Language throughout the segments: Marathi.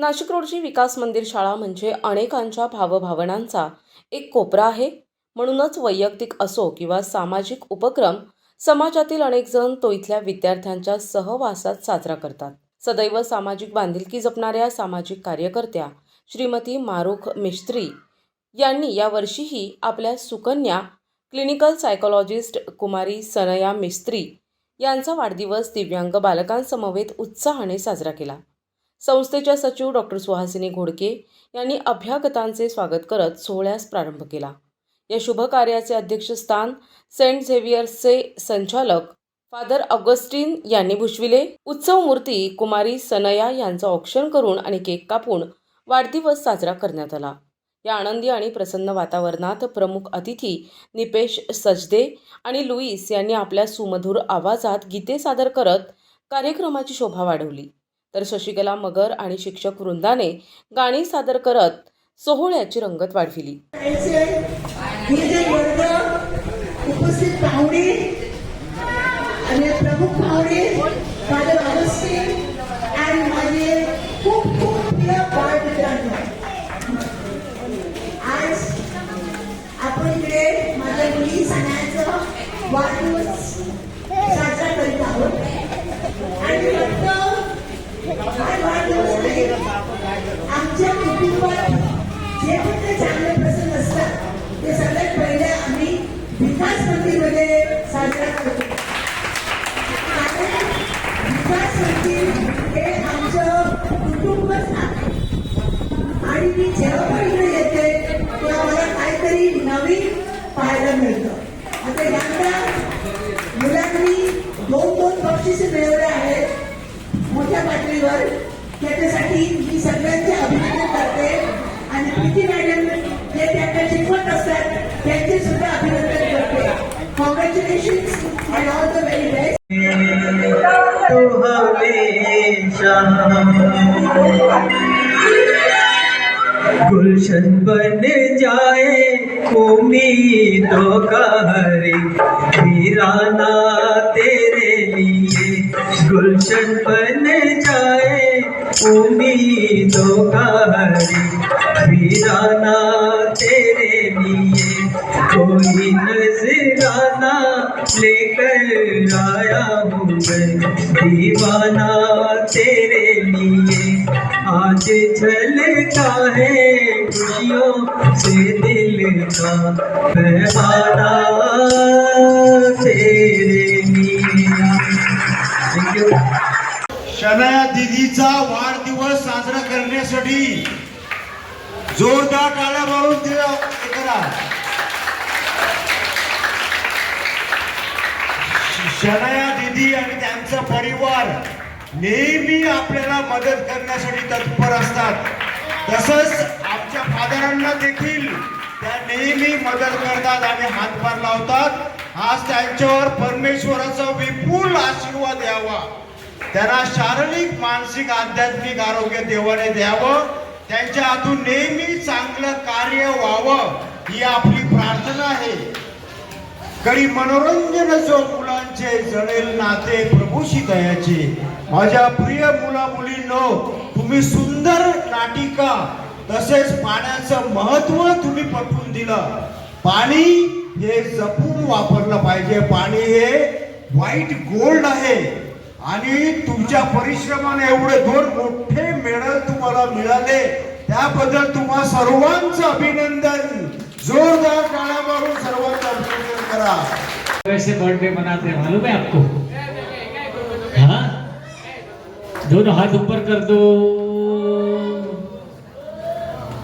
नाशिक रोडची विकास मंदिर शाळा म्हणजे अनेकांच्या भावभावनांचा एक कोपरा आहे. म्हणूनच वैयक्तिक असो किंवा सामाजिक उपक्रम समाजातील अनेक जण तो इथल्या विद्यार्थ्यांच्या सहवासात साजरा करतात. सदैव सामाजिक बांधिलकी जपणाऱ्या सामाजिक कार्यकर्त्या श्रीमती मारुख मिस्त्री यांनी यावर्षीही आपल्या सुकन्या क्लिनिकल सायकोलॉजिस्ट कुमारी सनया मिस्त्री यांचा वाढदिवस दिव्यांग बालकांसमवेत उत्साहाने साजरा केला. संस्थेच्या सचिव डॉक्टर सुहासिनी घोडके यांनी अभ्यागतांचे स्वागत करत सोहळ्यास प्रारंभ केला. या शुभ कार्याचे अध्यक्षस्थान सेंट झेवियर्सचे संचालक फादर ऑगस्टिन यांनी भूषविले. उत्सव मूर्ती कुमारी सनया यांचं औक्षण करून आणि केक कापून वाढदिवस साजरा करण्यात आला. या आनंदी आणि प्रसन्न वातावरणात प्रमुख अतिथी निपेश सजदे आणि लुईस यांनी आपल्या सुमधुर आवाजात गीते सादर करत कार्यक्रमाची शोभा वाढवली. तर शशिकला मगर आणि शिक्षक वृंदाने गाणी सादर करत सोहळ्याची रंगत वाढविली. उपस्थित पाहुणे आणि प्रमुख पाहुणे आणि माझे खूप खूप प्रिय आज आपण इकडे माझ्या मुली वाढदिवस साजरा करीत आहोत. आणि फक्त हा वाढदिवस नाही आमच्या कुटुंबात जे पण काही चांगले प्रसंग असतात ते सगळ्यात पहिले आम्ही विकास मंदिरमध्ये साजरा करतो. विकास मंदिर हे आमचं कुटुंबच आहे आणि मी जेव्हा पण इकडे येते तेव्हा मला काहीतरी नवीन पाहायला मिळतं. आता यंदा मुलांनी दोन दोन बक्षिसे मिळवली. आहेत पातळीवर. त्याच्यासाठी मी सगळ्यांचे अभिनंदन करते. आणि प्रीती मॅडम जे त्यांना शिकवत असतात त्यांचे सुद्धा अभिनंदन करते. Congratulation and all the very best Gulshan बन जाए उम्मीदों का हरे वीराना तेरे गुलशन बन जाए, उम्मीदों का वीराना तेरे लिए कोई नजराना लेकर आया हूँ मैं। दीवाना तेरे लिए आज झलका है खुशियों से दिल का पैमाना शनया वाढदिवस साजरा करण्यासाठी जोरदार टाळ्या मारून ते करा शनाया दिदी आणि त्यांचा परिवार नेहमी आपल्याला मदत करण्यासाठी तत्पर असतात. तसंच आमच्या फादरांना देखील त्या नेहमी मदत करतात आणि हातभार लावतात. आज त्यांच्यावर परमेश्वराचा विपुल आशीर्वाद यावा. त्यांना शारीरिक मानसिक आध्यात्मिक आरोग्य देवाने द्यावं. त्यांच्या हातून नेहमी चांगलं कार्य व्हावं ही आपली प्रार्थना आहे. कडी मनोरंजन जो मुलांचे जळेल नाते प्रभूशी दयाचे. माझ्या प्रिय मुला मुलींनो तुम्ही सुंदर नाटिका तसेच पाण्याचं महत्त्व तुम्ही पटवून दिलं. पाणी हे जपून वापरलं पाहिजे. पाणी हे व्हाईट गोल्ड आहे. आणि तुमच्या परिश्रमाने एवढे दोन मोठे मेडल तुम्हाला मिळाले त्याबद्दल तुम्हा सर्वांचं अभिनंदन. जोरदार टाळ्या मारून सर्वांचं अभिनंदन करा. कैसे बर्थडे मनाते हैं मालूम है आपको? हाँ? दोनों हाथ ऊपर कर दो.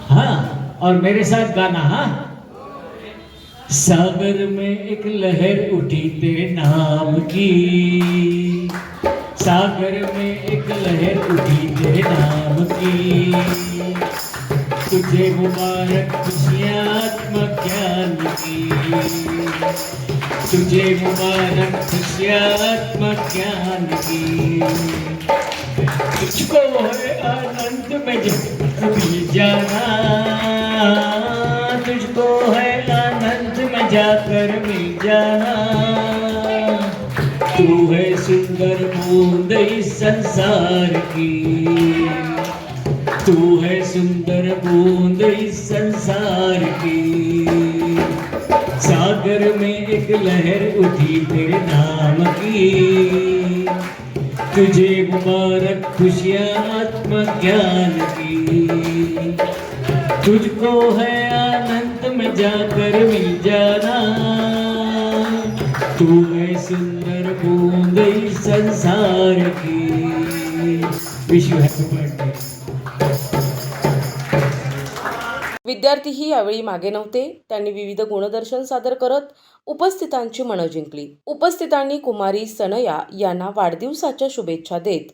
हाँ? और मेरे साथ गाना हाँ? सागर में एक लहर उठी तेरे नाम की। सागर में एक लहर उठी तेरे नाम की। तुझे मुबारक खुशियात्मक ज्ञान की। तुझे मुबारक खुशियात्मक ज्ञान की। तुझको है आनंद में जब भी जाना। तुझको है आनंद में जाकर मिल जाना। तू है सुंदर बूंद इस संसार की। तू है सुंदर बूंद इस संसार की। सागर में एक लहर उठी तेरे नाम की। तुझे मुबारक खुशियाँ आत्मज्ञान की। तुझको है आनंद में जाकर मिल जाना। तू है सुंदर बूंद संसार की। विश यू बर्थडे विद्यार्थीही यावेळी मागे नव्हते. त्यांनी विविध गुणदर्शन सादर करत उपस्थितांची मनं जिंकली. उपस्थितांनी कुमारी सनया यांना वाढदिवसाच्या शुभेच्छा देत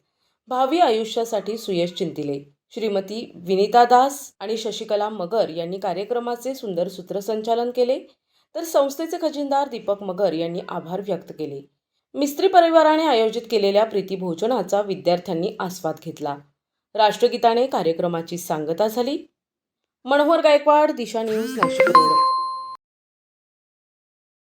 भावी आयुष्यासाठी सुयश चिंतिले. श्रीमती विनिता दास आणि शशिकला मगर यांनी कार्यक्रमाचे सुंदर सूत्रसंचालन केले. तर संस्थेचे खजिनदार दीपक मगर यांनी आभार व्यक्त केले. मिस्त्री परिवाराने आयोजित केलेल्या प्रीतीभोजनाचा विद्यार्थ्यांनी आस्वाद घेतला. राष्ट्रगीताने कार्यक्रमाची सांगता झाली. मनोहर गायकवाड दिशा न्यूज नाशिक.